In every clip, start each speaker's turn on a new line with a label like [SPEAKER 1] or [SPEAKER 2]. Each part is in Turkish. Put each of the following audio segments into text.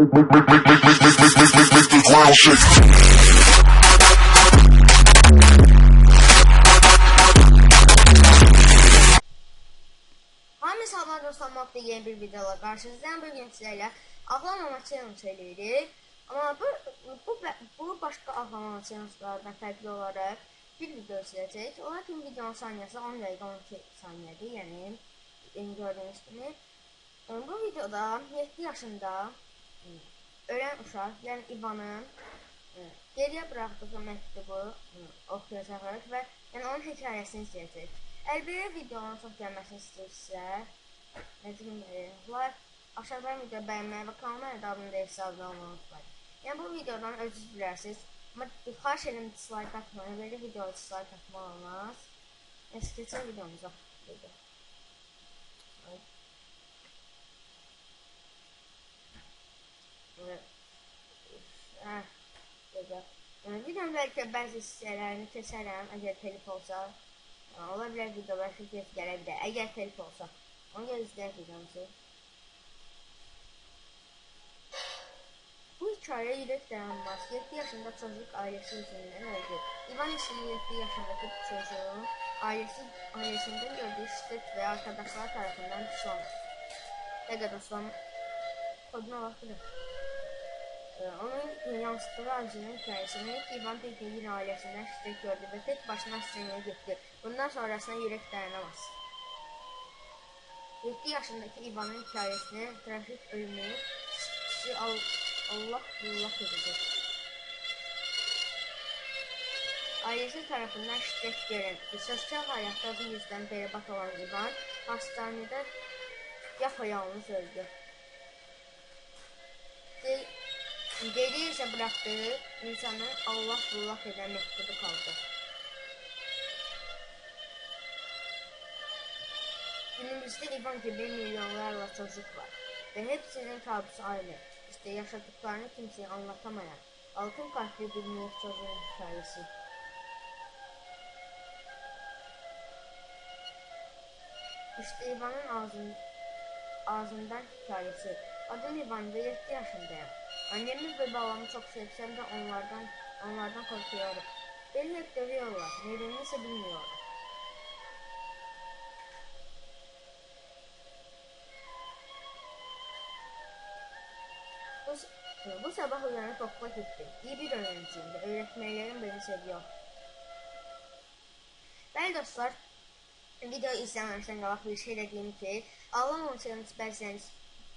[SPEAKER 1] make, make, make, make, make, make, make, make, make the ground shake.
[SPEAKER 2] Sabah dostlar Mokta yeni bir videola karşınızdayım. Bugün sizlerle ağlamama challenge eləyirik. Amma bu, bu, bu başqa ağlamama challenge'lardan fərqli olaraq bir video izləyəcək. Olar ki, videonun saniyəsi 10 dəqiqə 12 saniyədir. Yəni, yeni gördüyünüz kimi. Bu videoda 7 yaşında ölən uşaq, yəni İvanın e, geriyə buraxdığı məktubu e, oxuyacağıq və yəni onun hekayəsini izləyəcək. Əgər belə videonun çox gəlməsini istəyirsə, necə deyim, like, aşağıdan video bəyənməyi və kanalıma abunə değilsə abunə olmayı unutmayın. Yəni bu videodan özünüz bilərsiniz. Amma xahiş edirəm dislike atmayın. Belə videoya dislike atmaq olmaz. Neyse, keçək videomuza. Video. Evet. Heh, böyle. Yani videonun belki bəzi hissələrini keçərəm, əgər telif olsa. Yəni, Ola bilər videolar çox gec gələ bilər, əgər telif olsa. Ona görə izləyək videomuzu. Bu hikaye yürek dayanmaz. 7 yaşında çocuk ailesi yüzünden öldü. İvan isimli 7 yaşındaki bir çocuğun ailesi, ailesinden gördüğü şiddet ve arkadaşlar tarafından pişman. Peki dostum, koduna bakılır çıxdı. Onun yansıtdığı arzunun hekayəsini İvan Pekin ailəsindən şiddet gördü və tək başına ssenaya getdi. Bundan sonrasına yürək dayanamaz. 7 yaşındakı İvanın hekayəsini trafik ölümünü kişi Allah bullaq edəcək. Ailəsi tərəfindən şiddət görən, sosial həyatda bu yüzdən bərbat olan İvan hastanədə yaxayalnız öldü. Geriye ise bıraktığı insanın Allah Allah eden mektubu kaldı. Günümüzde İvan gibi milyonlarla çocuk var. Ve hepsinin kabusu aynı. İşte yaşadıklarını kimseye anlatamayan, altın kalpli bir minik çocuğun hikayesi. İşte İvan'ın ağzın, ağzından hikayesi. Adım İvan ve 7 yaşındayım. Annemi ve babamı çok sevsem de onlardan onlardan korkuyorum. Beni hep dövüyorlar. Nedenini ise bilmiyorum. Bu, bu sabah uyanıp okula gittim. İyi bir öğrenciyim ve öğretmenlerim beni seviyor. Bəli dostlar, video izləməmişdən qabaq bir şey də deyim ki, ağlamamışsınız bəzən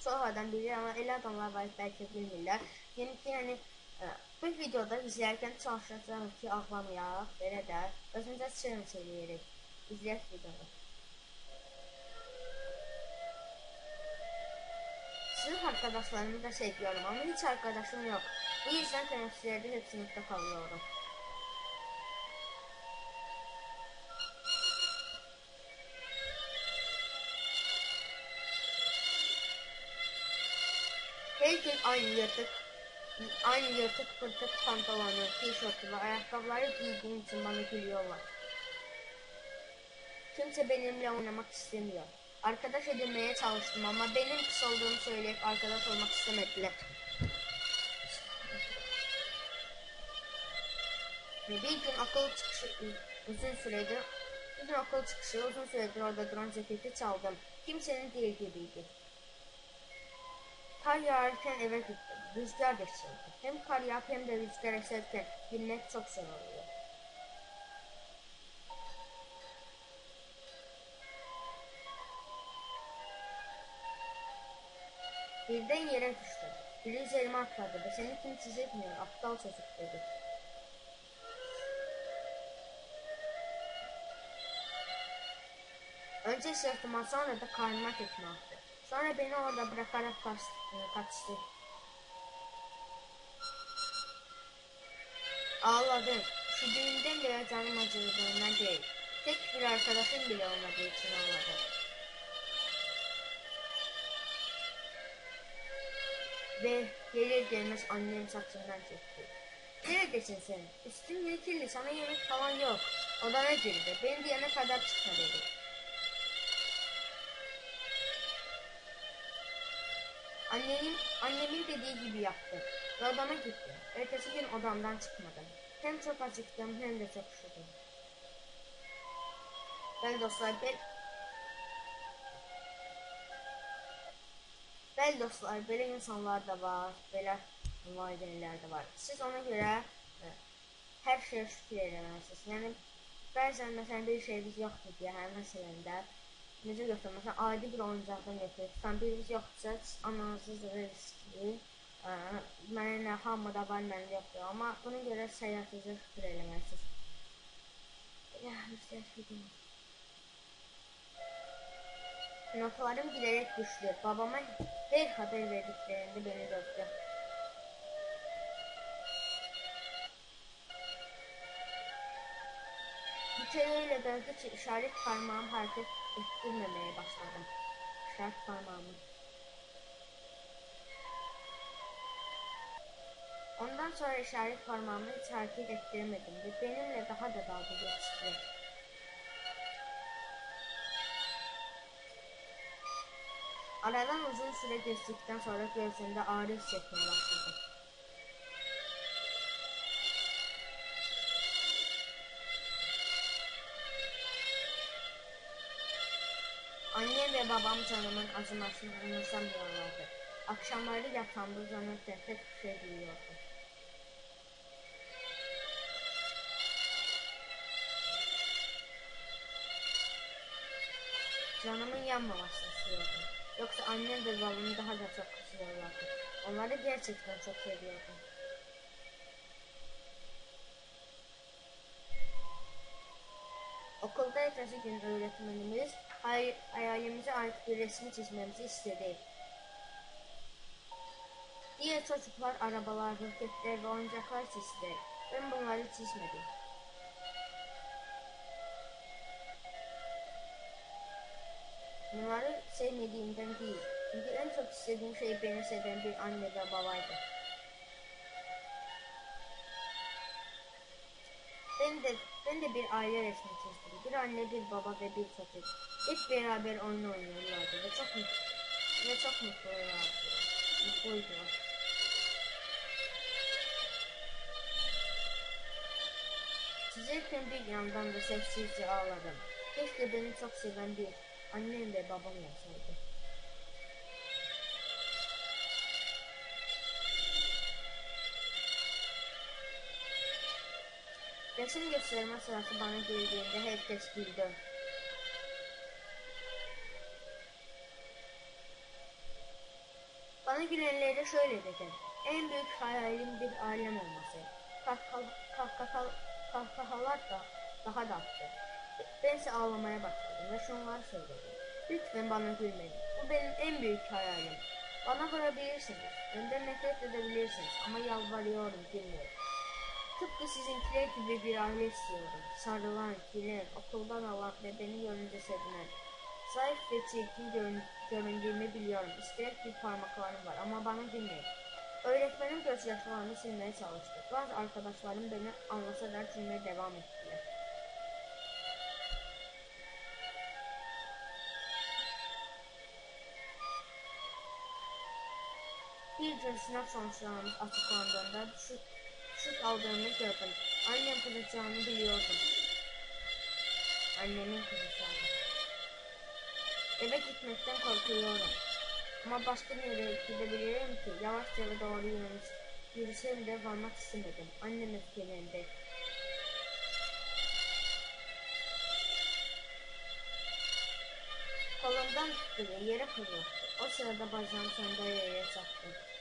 [SPEAKER 2] çox adam bilir, amma elə adamlar var bəlkə bilmirlər. Yəni ki, yəni ə, bu videoda izləyərkən çalışacağam ki, ağlamayaq, belə də özümüzə challenge eləyirik. İzləyək videonu. Sınıf arkadaşlarımı da seviyorum ama hiç arkadaşım yok. Bu yüzden teneffüslerde hep sınıfta kalıyorum. Aynı yırtık, aynı yırtık pırtık pantolonu, tişörtü ve ayakkabıları giydiğim için bana gülüyorlar. Kimse benimle oynamak istemiyor. Arkadaş edinmeye çalıştım ama benim pis olduğumu söyleyip arkadaş olmak istemediler. Ve bir gün okul çıkışı uzun süredir bir gün okul çıkışı uzun süredir orada duran ceketi çaldım. Kimsenin değil gibiydi. Kar yağarken eve gittim. Rüzgar da esiyordu. Hem kar yağıp hem de rüzgar eserken dinlemek çok zor oluyor. Birden yere düştüm. Biri üzerime atladı ve seni kimse etmiyor aptal çocuk dedi. Önce sırtıma sonra da karnıma tekme attı. Sonra beni orada bırakarak kaç, kaçtı. Ağladım. Şu düğünden bile canım acıdığından değil. Tek bir arkadaşım bile olmadığı için ağladım. Ve gelir gelmez annem saçından çekti. Neredesin sen? Niye kirli? Sana yemek falan yok. Odana girdi. Beni diyene kadar çıkma dedi. Annemin, annemin dediği gibi yaptım. Ve odama gittim. Ertesi gün odamdan çıkmadım. Hem çok acıktım hem de çok üşüdüm. Bəli dostlar, bel... Bəli dostlar, belə insanlar da var, belə valideynlər də var. Siz ona görə ə, hər şeyə şükür eləməlisiniz. Yəni bəzən məsələn bir şeyiniz yoxdur deyə hər məsələndə necə götürün? Məsələn, adi bir oyuncaqdan götürün. Sən biriniz yoxdursa, ananızız riskli. Mənə nə hamıda var, məndə yoxdur. Amma buna görə həyatınıza şükür eləməlisiniz. Ya, müstəşfidim. Notlarım giderek düştü. Babama her haber verdiklerinde beni dövdü. Kere öyle dövdü ki işaret parmağım hareket ettirmemeye başladım. İşaret parmağımı. Ondan sonra işaret parmağımı hiç hareket ettiremedim ve benimle daha da dalga geçti. Aradan uzun süre geçtikten sonra göğsümde ağrı hissetmeye başladım. Annem ve babam canımın acımasını umursamıyorlardı. Akşamları yatağımda uzanıp tek şey duyuyordum. Canımın yanmamasını istiyordum. Yoksa annem ve babamı daha da çok kızıyorlardı. Onları gerçekten çok seviyordum. Okulda ertesi gün öğretmenimiz hay hayalimize ait bir resmi çizmemizi istedi. Diğer çocuklar arabalar, roketler ve oyuncaklar çizdi. Ben bunları çizmedim. Bunları sevmediğimden değil. Çünkü en çok istediğim şey beni seven bir anne ve babaydı. De bir aile resmi çizdim. Bir anne, bir baba ve bir çocuk. Hep beraber oyun oynuyorlardı ve çok mutlu ve çok mutlulardı. Mutluydular. Çizerken bir yandan da sessizce ağladım. Keşke beni çok seven bir annem ve babam olsaydı. Resim gösterme sırası bana girdiğinde herkes güldü. Bana gülenlere şöyle dedim. En büyük hayalim bir ailem olması. Kahkaha- kahkaha- Kahkahalar da daha da arttı. Bense ağlamaya başladım ve şunları söyledim. Lütfen bana gülmeyin. Bu benim en büyük hayalim. Bana vurabilirsiniz. Benden nefret edebilirsiniz ama yalvarıyorum gülmeyin. Tıpkı sizinkiler gibi bir aile istiyorum. Sarılan, gülen, okuldan alan ve beni görünce sevinen. Zayıf ve çirkin görün göründüğümü biliyorum. İstek bir parmaklarım var ama bana gülmeyin. Öğretmenim gözyaşlarını silmeye çalıştı. Bazı arkadaşlarım beni anlasalar gülmeye devam ettiler. Bir gün sınav sonuçlarımız açıklandığında düşük, düşük aldığımı gördüm. Annem kızacağını biliyordum. Annemin kızacağını. Eve gitmekten korkuyorum. Ama başka nereye gidebilirim ki? Yavaşça eve doğru yürümüş. Yürüsem de varmak istemedim. Annem öfkelendi. Kolumdan tuttu ve yere fırlattı. O sırada bacağım sandalyeye çarptı.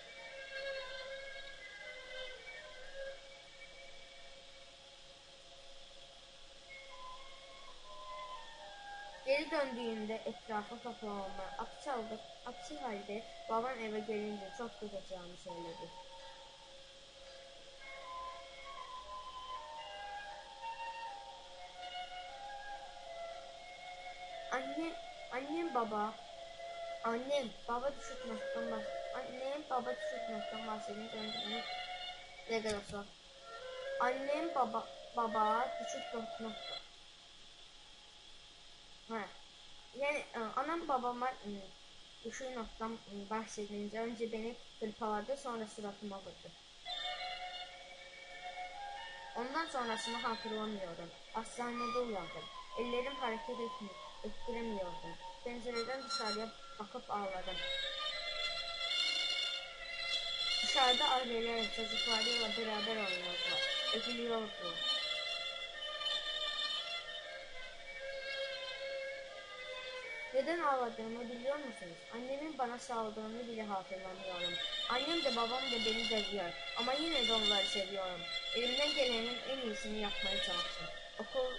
[SPEAKER 2] Geri döndüğümde etrafa kapağıma aksi, halde, aksi halde babam eve gelince çok kızacağını söyledi. Anne, annem baba, annem baba düşürtmekten bahs annem baba düşürtmekten bahsedince önce ne kadar sor. Annem baba baba düşürtmekten Ha. Yani e, anam babama e, Düşüğü noktam ıı, bahsedince önce beni hırpaladı sonra suratıma vurdu. Ondan sonrasını hatırlamıyorum. Hastanede uyandım. Ellerim hareket etmiyor, ettiremiyordum. Pencereden dışarıya bakıp ağladım. Dışarıda aileler çocuklarıyla beraber oynuyordular. Öpülüyordu. Neden ağladığımı biliyor musunuz? Annemin bana saldığını bile hatırlamıyorum. Annem de babam da beni seviyor. Ama yine de onları seviyorum. Elimden gelenin en iyisini yapmaya çalıştım. Okul,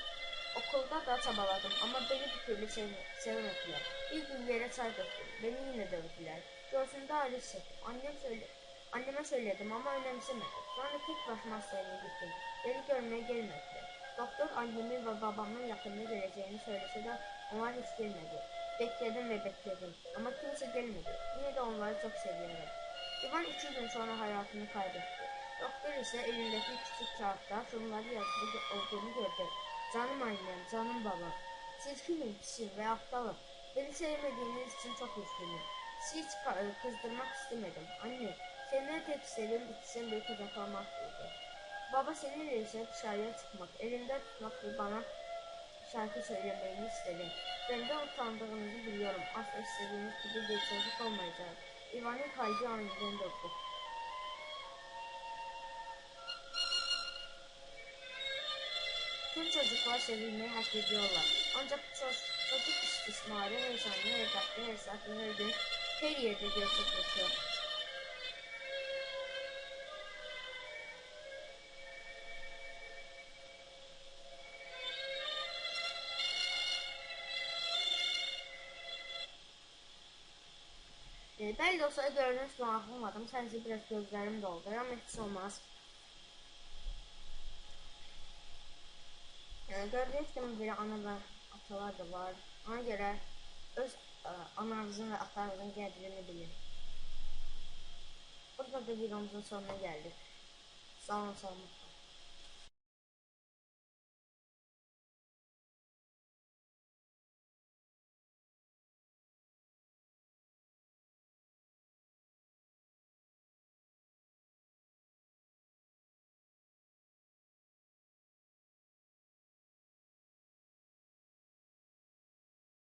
[SPEAKER 2] okulda da çabaladım ama beni bir türlü sev sevmediler. Bir gün çay döktüm. Beni yine dövdüler. Göğsümde ağrı hissettim. Annem söyle Anneme söyledim ama önemsemedi. Sonra tek başıma hastaneye gittim. Beni görmeye gelmediler. Doktor annemin ve babamın yakında geleceğini söylese de onlar hiç gelmedi. Bekledim ve bekledim ama kimse gelmedi. Yine de onları çok seviyorum. İvan iki gün sonra hayatını kaybetti. Doktor ise elindeki küçük kağıtta şunları yazılı olduğunu gördü. Canım annem, canım babam. Siz kimim, pisim ve aptalım. Beni sevmediğiniz için çok üzgünüm. Sizi ka- kızdırmak istemedim. Anne, senden tek istediğim ikisini bir kucaklamaktı. Baba seninle ise dışarıya çıkmak, elinden tutmak ve bana şarkı söylemeni istedim. Benden utandığınızı biliyorum. Asla istediğiniz gibi bir çocuk olmayacak. İvan'ın kalbi aniden durdu. Tüm çocuklar sevilmeyi hak ediyorlar. Ancak ço- çocuk istismarı her saniye, her dakika, her saat, her gün her yerde gerçekleşiyor. E, bəli dostlar, görünüş maraqlamadım. Sadəcə biraz gözlərim doldu, amma heç olmaz. Yəni, gördüyünüz kimi bir ana və atalar da var. Ona görə öz e, ə, ananızın və atanızın qədrini bilin. Burada da videomuzun sonuna gəldik. Sağ olun, sağ olun.